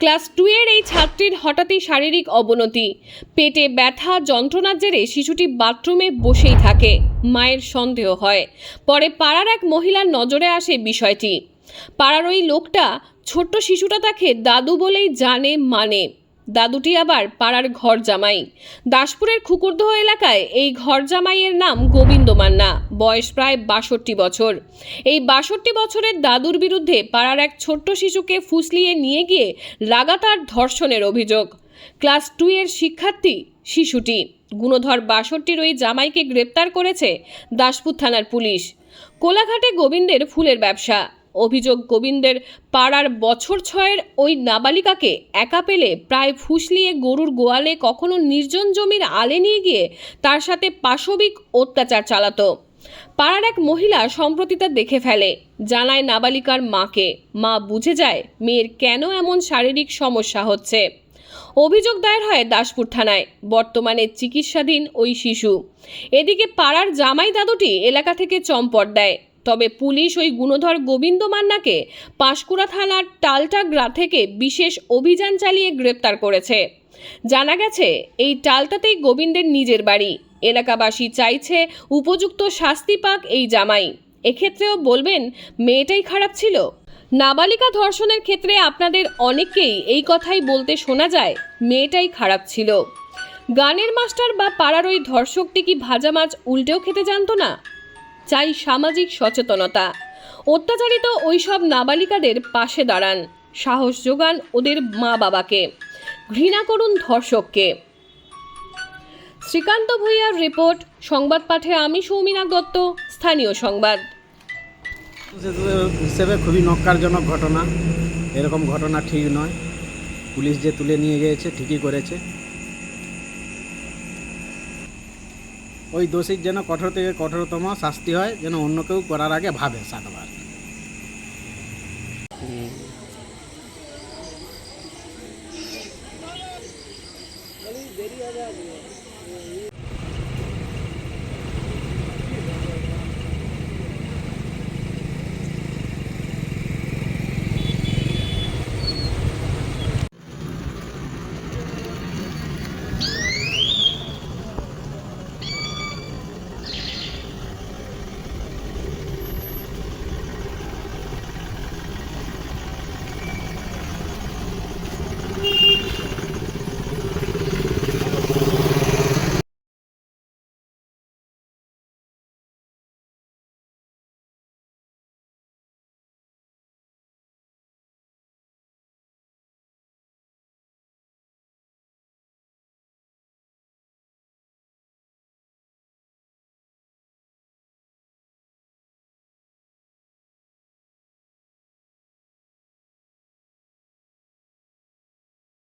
Class টুয়ের এই ছাত্রীর হঠাৎই শারীরিক অবনতি। পেটে ব্যথা, যন্ত্রণার জেরে শিশুটি বাথরুমে বসেই থাকে। মায়ের সন্দেহ হয়। পরে পাড়ার এক মহিলার নজরে আসে বিষয়টি। পাড়ার ওই লোকটা ছোট্ট শিশুটা তাকে দাদু বলেই জানে মানে। দাদুটি আবার পাড়ার ঘর জামাই দাসপুরের খুকুরদহ এলাকায় এই ঘর জামাইয়ের নাম গোবিন্দ মান্না, বয়স প্রায় বাষট্টি বছর। এই বাষট্টি বছরের দাদুর বিরুদ্ধে পাড়ার এক ছোট্ট শিশুকে ফুসলিয়ে নিয়ে গিয়ে লাগাতার ধর্ষণের অভিযোগ। ক্লাস টু এর শিক্ষার্থী শিশুটি। গুণধর বাষট্টির ওই জামাইকে গ্রেপ্তার করেছে দাসপুর থানার পুলিশ। কোলাঘাটে গোবিন্দের ফুলের ব্যবসা। অভিযোগ, গোবিন্দের পাড়ার বছর ছয়ের ওই নাবালিকাকে একা পেলে প্রায় ফুসলিয়ে গরুর গোয়ালে কখনো নির্জন জমির আলে নিয়ে গিয়ে তার সাথে পাশবিক অত্যাচার চালাতো। পাড়ার এক মহিলা সম্প্রতি তা দেখে ফেলে, জানায় নাবালিকার মাকে। মা বুঝে যায়, মেয়ের কেন এমন শারীরিক সমস্যা হচ্ছে। অভিযোগ দায়ের হয় দাসপুর থানায়, বর্তমানে চিকিৎসাধীন ওই শিশু। এদিকে পাড়ার জামাই দাদুটি এলাকা থেকে চম্পট দেয়। তবে পুলিশ ওই গুণধর গোবিন্দ মান্নাকে পাঁশকুড়া থানার টালটাগ্রা থেকে বিশেষ অভিযান চালিয়ে গ্রেপ্তার করেছে। জানা গেছে, এই টালটাতেই গোবিন্দের নিজের বাড়ি। এলাকাবাসী চাইছে উপযুক্ত শাস্তি পাক এই জামাই। এক্ষেত্রেও বলবেন, মেয়েটাই খারাপ ছিল। নাবালিকা ধর্ষণের ক্ষেত্রে আপনাদের অনেককেই এই কথাই বলতে শোনা যায়, মেয়েটাই খারাপ ছিল। গানের মাস্টার বা পাড়ার ওই ধর্ষকটি কি ভাজা মাছ উল্টেও খেতে জানতো না? চাই সামাজিক সচেতনতা। অত্যাচারিত ওইসব নাবালিকাদের পাশে দাঁড়ান। সাহস যোগান ওদের মা বাবাকে ঘৃণা করুন ধর্ষককে। শ্রীকান্ত ভূঁইয়ার রিপোর্ট, সংবাদ পাঠে আমি সৌমিনা দত্ত, স্থানীয় সংবাদ। হিসেবে খুবই নক্কারজনক ঘটনা। এরকম ঘটনা ঠিক নয়। পুলিশ যে তুলে নিয়ে গিয়েছে, ঠিকই করেছে। ওই দোষীর যেন কঠোর থেকে কঠোরতম শাস্তি হয়, যেন অন্য কেউ করার আগে ভাবে সাতবার।